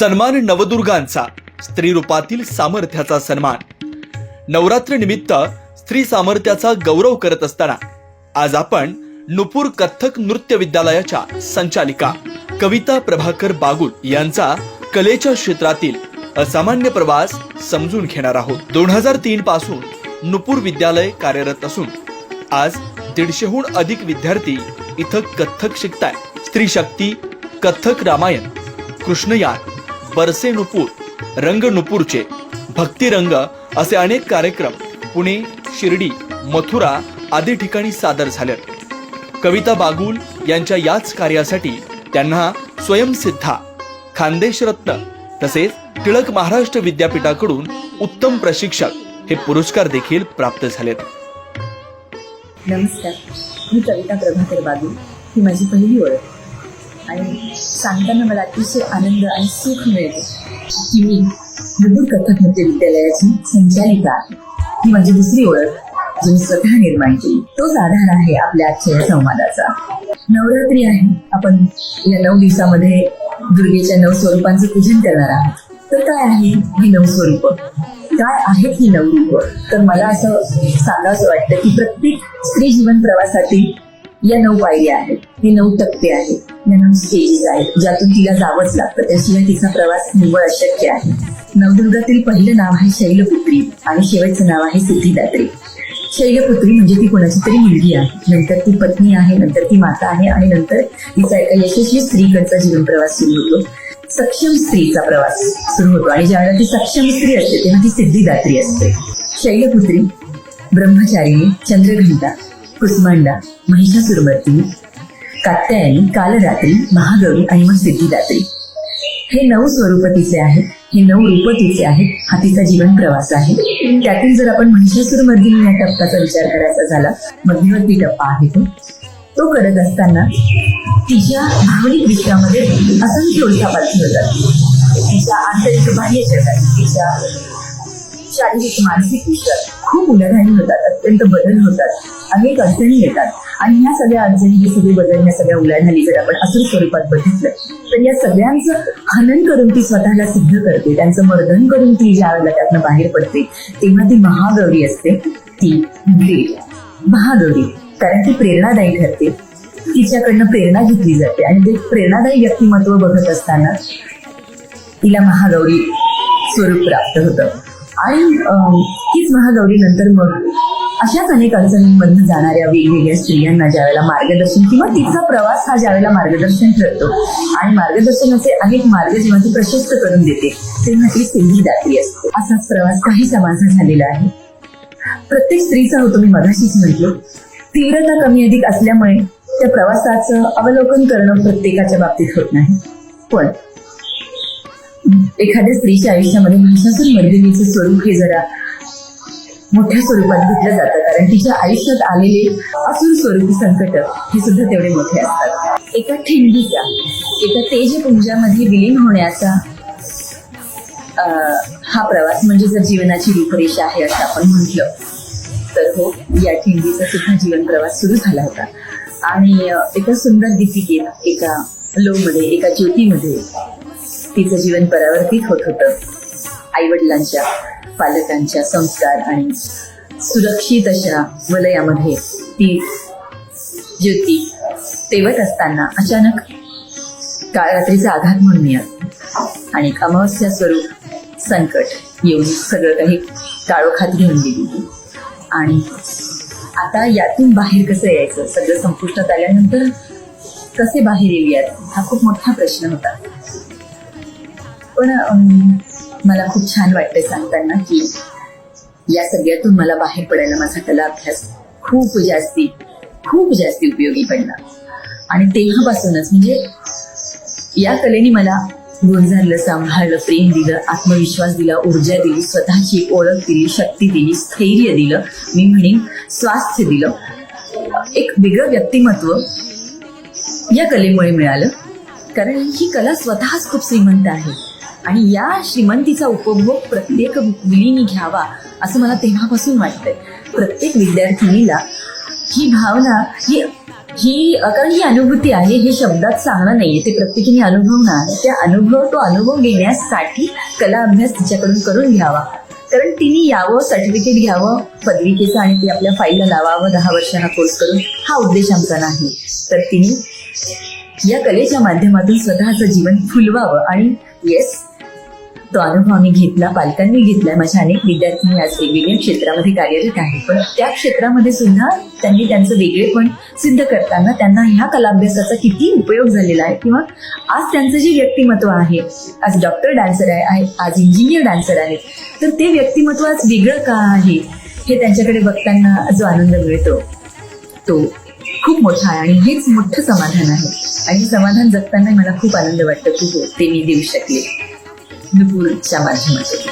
सन्मान नवदुर्गांचा स्त्री रूपातील सामर्थ्याचा सन्मान. नवरात्र निमित्त स्त्री सामर्थ्याचा गौरव करत असताना आज आपण नुपूर कथ्थक नृत्य विद्यालयाच्या संचालिका कविता प्रभाकर बागुल यांचा कलेच्या क्षेत्रातील असामान्य प्रवास समजून घेणार आहोत. दोन हजार तीन पासून नुपूर विद्यालय कार्यरत असून आज दीडशेहून अधिक विद्यार्थी इथं कथ्थक शिकताय स्त्री शक्ती कथ्थक रामायण कृष्णयान बरसे नुपूर रंग नुपूरचे भक्तिरंग असे अनेक कार्यक्रम पुणे शिर्डी मथुरा आदी ठिकाणी सादर झाले. कविता बागुल यांच्या याच कार्यासाठी त्यांना स्वयंसिद्धा खानदेश रत्न तसेच टिळक महाराष्ट्र विद्यापीठाकडून उत्तम प्रशिक्षक हे पुरस्कार देखील प्राप्त झालेत. नमस्कार मी कविता प्रभाकर बागुल ही माझी पहिली ओळख. आणि सांगताना मला अतिशय आनंद आणि सुख मिळते. की मी नदूर कथक नृत्य विद्यालयाची संचालिका आहे. ही माझी दुसरी ओळख जी मी स्वतः निर्माण केली. तोच आधार आहे आपल्या आजच्या या संवादाचा. नवरात्री आहे. आपण या नऊ दिवसामध्ये दुर्गेच्या नऊ स्वरूपांचं पूजन करणार आहोत. तर काय आहे ही नऊ स्वरूप? काय आहेत ही नऊ रूप? तर मला असं सांगावं वाटतं की प्रत्येक स्त्री जीवन प्रवासातील या नऊ पायऱ्या आहेत. हे नऊ टप्पे आहेत. या नऊ स्टेजेस आहेत. ज्यातून तिला जावंच लागतं. त्याशिवाय तिचा प्रवास निव्वळ अशक्य आहे. नवदुर्गातील पहिलं नाव आहे शैलपुत्री आणि शेवटचं नाव आहे सिद्धिदात्री. शैलपुत्री म्हणजे ती कोणाची तरी मुलगी आहे. नंतर ती पत्नी आहे नंतर ती माता आहे आणि नंतर तिचा एका यशस्वी स्त्रीकडचा जीवन प्रवास सुरू होतो. सक्षम स्त्रीचा प्रवास सुरू होतो. आणि ज्यावेळेला ती सक्षम स्त्री असते तेव्हा ती सिद्धिदात्री असते. शैलपुत्री ब्रह्मचारिणी चंद्रघंटा कुसमांडा महिषासुरमर्दिनी कात्यायनी कालरात्री महागौरी आणि मग सिद्धिदात्री हे नऊ स्वरूप तिचे आहेत हे नऊ रूप तिचे आहेत हा तिचा जीवन प्रवास आहे. त्यातील जर आपण महिषासुरमर्दिनी या टप्प्याचा विचार करायचा झाला मध्यवर्ती टप्पा आहे तो. तो करत असताना तिच्या भावनिक विश्वामध्ये असंख्य उलथापालथी होतात. तिच्या आंतरिक बाह्य जगात तिच्या शारीरिक मानसिक विश्वात खूप उलाढाली होतात अत्यंत बदल होतात अनेक अडचणी येतात. आणि ह्या सगळ्या अडचणी सगळे बदल ह्या सगळ्या उलाढाली जर आपण असुर स्वरूपात बघितलं तर या सगळ्यांचं हनन करून ती स्वतःला सिद्ध करते त्यांचं मर्दन करून ती ज्या वेळेला त्यातनं बाहेर पडते तेव्हा ती महागौरी असते ती ग्रेट महागौरी कारण ती प्रेरणादायी ठरते. तिच्याकडनं प्रेरणा घेतली जाते आणि ते प्रेरणादायी व्यक्तिमत्व बघत असताना तिला महागौरी स्वरूप प्राप्त होतं. आणि हीच महागौरी नंतर मग अशाच अनेक अडचणींमधून जाणाऱ्या वेगवेगळ्या स्त्रियांना ज्यावेळेला मार्गदर्शन किंवा तिचा प्रवास हा ज्यावेळेला मार्गदर्शन ठरतो आणि मार्गदर्शनाचे अनेक मार्ग जेव्हा ती प्रशस्त करून देते तेव्हा ती दाती असते. असाच प्रवास काहीसा माझा झालेला आहे. प्रत्येक स्त्रीचा होतो मी मगाशीच म्हटलो. तीव्रता कमी अधिक असल्यामुळे त्या प्रवासाचं अवलोकन करणं प्रत्येकाच्या बाबतीत होत नाही. पण एखाद्या स्त्रीच्या आयुष्यामध्ये महिषासूर मर्दिनीचं स्वरूप हे जरा मोठ्या स्वरूपात घेतलं जातं. कारण तिच्या आयुष्यात आलेले असुर स्वरूपी संकट हे सुद्धा तेवढे मोठे असतात. एका ठिंडीचा एका तेजपुंजामध्ये विलीन होण्याचा हा प्रवास म्हणजे जर जीवनाची रूपरेषा आहे असं आपण म्हटलं तर हो या ठिंडीचा सुद्धा जीवन प्रवास सुरू झाला होता. आणि एका सुंदर दीपिकेत एका लोमध्ये एका ज्योतीमध्ये तिचं जीवन परावर्तित होत होतं. आई वडिलांच्या पालकांच्या संस्कार आणि सुरक्षित अशा वलयामध्ये ती ज्योती तेवत असताना अचानक काळ रात्रीचा आधार म्हणून मिळत आणि अमावस्या स्वरूप संकट येऊन सगळं काही काळोखात घेऊन गेली. आणि आता यातून बाहेर कसं यायचं? सगळं संपुष्टात आल्यानंतर कसे बाहेर येऊयात? हा खूप मोठा प्रश्न होता. पण मला खूप छान वाटतंय सांगताना की या सगळ्यातून मला बाहेर पडायला माझा कला अभ्यास खूप जास्ती खूप जास्ती उपयोगी पडला. आणि तेव्हापासूनच म्हणजे या कलेने मला गुंजारलं सांभाळलं प्रेम दिलं आत्मविश्वास दिला ऊर्जा दिली स्वतःची ओळख दिली शक्ती दिली स्थैर्य दिलं मी म्हणेन स्वास्थ्य दिलं. एक वेगळं व्यक्तिमत्व या कलेमुळे मिळालं. कारण ही कला स्वतःच खूप श्रीमंत आहे. आणि या श्रीमंतीचा उपभोग प्रत्येक मुलीने घ्यावा असं मला तेव्हापासून वाटतंय. प्रत्येक विद्यार्थिनीला ही भावना ही ही कारण ही अनुभूती आहे हे शब्दात सांगणं नाहीये ते प्रत्येकीने अनुभवणार त्या अनुभव तो अनुभव घेण्यासाठी कला अभ्यास तिच्याकडून करून घ्यावा. कारण तिने यावं सर्टिफिकेट घ्यावं पदविकेचं आणि ते आपल्या फाईलला लावावं दहा वर्षांना कोर्स करून. हा उद्देश आमचा नाही. तर तिने या कलेच्या माध्यमातून स्वतःचं जीवन फुलवावं आणि येस तो अनुभव आम्ही घेतला पालकांनी घेतलाय माझ्या अनेक विद्यार्थी आज वेगवेगळ्या क्षेत्रामध्ये कार्यरत आहेत. पण त्या क्षेत्रामध्ये सुद्धा त्यांनी त्यांचं वेगळेपण सिद्ध करताना त्यांना ह्या कलाभ्यासाचा किती उपयोग झालेला आहे किंवा आज त्यांचं जे व्यक्तिमत्व आहे आज डॉक्टर डान्सर आहे आज इंजिनियर डान्सर आहेत तर ते व्यक्तिमत्व आज वेगळं का आहे हे त्यांच्याकडे बघताना जो आनंद मिळतो तो खूप मोठा आहे आणि हेच मोठं समाधान आहे. आणि समाधान जगताना मला खूप आनंद वाटतो की हो ते मी देऊ शकले. नुपूरच्या माध्यमातून